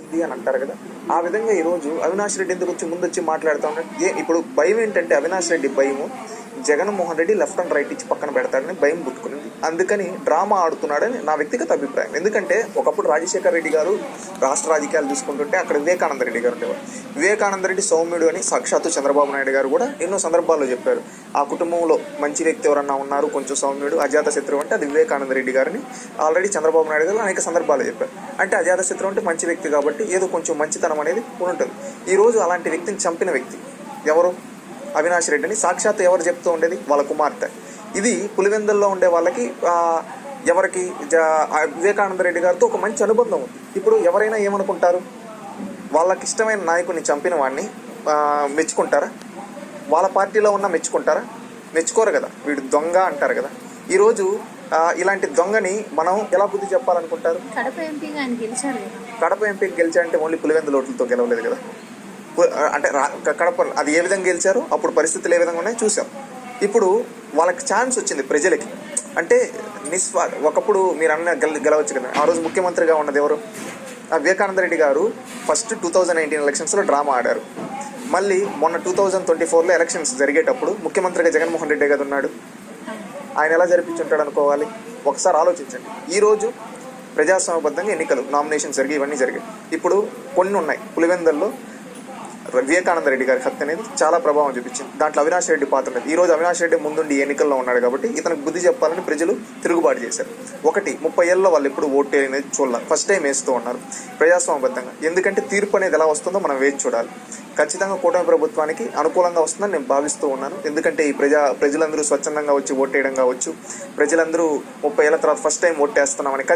ఉంది అని అంటారు కదా. ఆ విధంగా ఈరోజు అవినాష్ రెడ్డి ఎందుకు వచ్చి ముందు వచ్చి మాట్లాడుతూ ఉన్నాడు? ఏ ఇప్పుడు భయం ఏంటంటే అవినాష్ రెడ్డి భయము. Jaganmohan Reddy left and right ఇచ్చి పక్కన పెడతాడని భయం పుట్టుకునింది. అందుకని డ్రామా ఆడుతున్నాడని నా వ్యక్తిగత అభిప్రాయం. ఎందుకంటే ఒకప్పుడు రాజశేఖర్ రెడ్డి గారు రాష్ట్ర రాజకీయాలు తీసుకుంటుంటే అక్కడ వివేకానంద రెడ్డి గారు ఉండేవారు. వివేకానంద రెడ్డి సౌమ్యుడు అని సాక్షాత్తు చంద్రబాబు నాయుడు గారు కూడా ఎన్నో సందర్భాల్లో చెప్పారు. ఆ కుటుంబంలో మంచి వ్యక్తి ఎవరన్నా ఉన్నారు కొంచెం సౌమ్యుడు అజాత శత్రువు అంటే అది వివేకానంద రెడ్డి గారిని ఆల్రెడీ చంద్రబాబు నాయుడు గారు అనేక సందర్భాలు చెప్పారు. అంటే అజాత శత్రువు అంటే మంచి వ్యక్తి కాబట్టి ఏదో కొంచెం మంచితనం అనేది ఉంటుంది ఈ రోజు అలాంటి వ్యక్తిని చంపిన వ్యక్తి ఎవరు? అవినాష్ రెడ్డిని సాక్షాత్ ఎవరు చెప్తూ ఉండేది? వాళ్ళ కుమార్తె. ఇది పులివెందుల్లో ఉండే వాళ్ళకి ఎవరికి వివేకానంద రెడ్డి గారితో ఒక మంచి అనుబంధం ఉంది. ఇప్పుడు ఎవరైనా ఏమనుకుంటారు? వాళ్ళకి ఇష్టమైన నాయకుడిని చంపిన వాడిని మెచ్చుకుంటారా? వాళ్ళ పార్టీలో ఉన్న మెచ్చుకుంటారా? మెచ్చుకోరు కదా. వీడు దొంగ అంటారు కదా. ఈరోజు ఇలాంటి దొంగని మనం ఎలా బుద్ధి చెప్పాలనుకుంటారు? కడప ఆయన గెలిచారు కడప ఎంపీకి గెలిచారంటే ఓన్లీ పులివెందుల ఓట్లతో గెలవలేదు కదా. అంటే కడప అది ఏ విధంగా గెలిచారు? అప్పుడు పరిస్థితులు ఏ విధంగా ఉన్నాయో చూసాం ఇప్పుడు వాళ్ళకి ఛాన్స్ వచ్చింది ప్రజలకి. అంటే నిస్వా ఒకప్పుడు మీరు అన్న గెల గెలవచ్చు కదా. ఆ రోజు ముఖ్యమంత్రిగా ఉన్నది ఎవరు? ఆ వివేకానంద రెడ్డి గారు ఫస్ట్ టూ థౌజండ్ నైన్టీన్ ఎలక్షన్స్లో డ్రామా ఆడారు. మళ్ళీ మొన్న టూ థౌజండ్ ట్వంటీ ఫోర్లో ఎలక్షన్స్ జరిగేటప్పుడు ముఖ్యమంత్రిగా జగన్మోహన్ రెడ్డి కదా ఉన్నాడు? ఆయన ఎలా జరిపించుంటాడు అనుకోవాలి? ఒకసారి ఆలోచించండి. ఈరోజు ప్రజాస్వామ్యబద్ధంగా ఎన్నికలు నామినేషన్ జరిగి ఇవన్నీ జరిగాయి. ఇప్పుడు కొన్ని ఉన్నాయి. పులివెందల్లో వివేకానంద రెడ్డి గారి హత్య అనేది చాలా ప్రభావం చూపించింది. దాంట్లో అవినాష్ రెడ్డి పాత్ర ఉంది ఈ రోజు అవినాష్ రెడ్డి ముందుండి ఎన్నికల్లో ఉన్నాడు కాబట్టి ఇతనికి బుద్ధి చెప్పాలని ప్రజలు తిరుగుబాటు చేశారు. ఒకటి ముప్పై ఏళ్ళలో వాళ్ళు ఎప్పుడు ఓటు అనేది చూడాలి ఫస్ట్ టైం వేస్తూ ఉన్నారు. ప్రజాస్వామ్యబద్ధంగా. ఎందుకంటే తీర్పు అనేది ఎలా వస్తుందో మనం వేచి చూడాలి. ఖచ్చితంగా కూటమి ప్రభుత్వానికి అనుకూలంగా వస్తుందని నేను భావిస్తూ ఉన్నాను. ఎందుకంటే ఈ ప్రజా ప్రజలందరూ స్వచ్ఛందంగా వచ్చి ఓటేయడం కావచ్చు ప్రజలందరూ ముప్పై ఏళ్ళ తర్వాత ఫస్ట్ టైం ఓటేస్తున్నామని